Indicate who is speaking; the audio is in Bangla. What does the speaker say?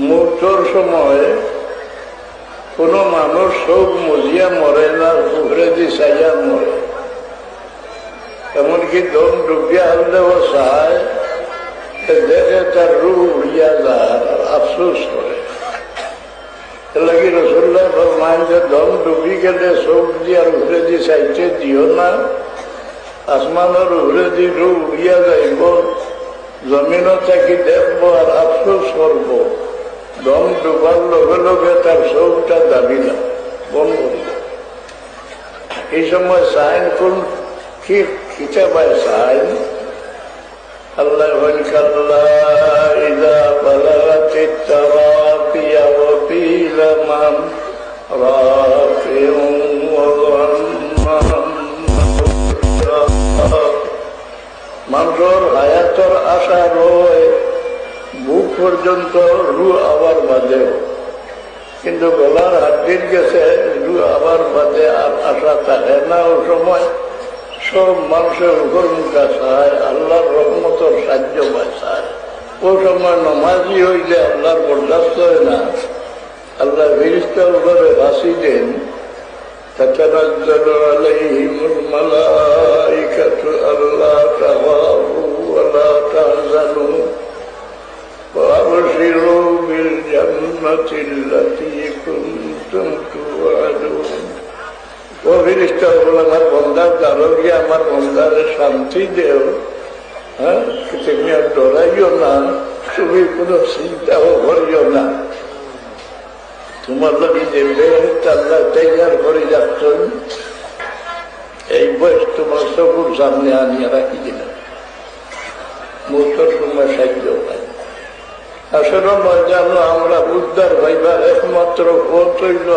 Speaker 1: মৃত্যুর সময় কোন মানুষ শোক মজিয়া মরে না পুকুরে দি সাইয়া মরে। এমনকি দম ডুবিয়া হলেও সাহায় দেখে তার রু উড়িয়া যায় আর আফসোস করে। লাগি রসুল্লাহ ফরমান যে দম ডুবি গেলে শোক দিয়ার ঘুরে দি সাইতে দিও না, আসমানের ঘুরে দি রু উড়িয়া যাইব জমিন থাকি দেখব আর আফসোস করব। দম ডুবার লগে লগে তার চৌকটা দাবি না বন্ধ এই সময় সাইন কোন কি খিচা পায় সাইন? আল্লাহ ইদা মান রাফিউন মানুষের হায়াতর আশা রয় পর্যন্ত রু আবার বাঁধে কিন্তু গলার হাড্ডির গেছে রু আবার বাঁধে আর আশা থাকে না ও সময়। সব মানুষের উপর মুখা সাহায় আল্লাহর রহমতর সাহায্য পায় চায় ও সময় নমাজি হইলে আল্লাহর বরদাস্ত হয় না। আল্লাহ ফিরিস্তার উপরে ভাসি দেন। তাতে তাছাড়া وأبشروا بالجنة التي كنتم توعدون وفرشتہ বলে আমার বন্ধার দারোগি আমার বন্ধারে শান্তি দেও হ্যাঁ তুমি আর ডরাইও না তুমি কোনো চিন্তাও করিও না তোমার লোকে যে বেহেস্ত আল্লাহ তৈয়ার করে যাচ্ছেন এই বয়স তোমার চকুর সামনে আনিয়ে রাখি দিলাম মুহূর্তের সময় সাহায্য পাই আসলে মজা আমরা উদ্ধার ভাইবার একমাত্র পথ হইল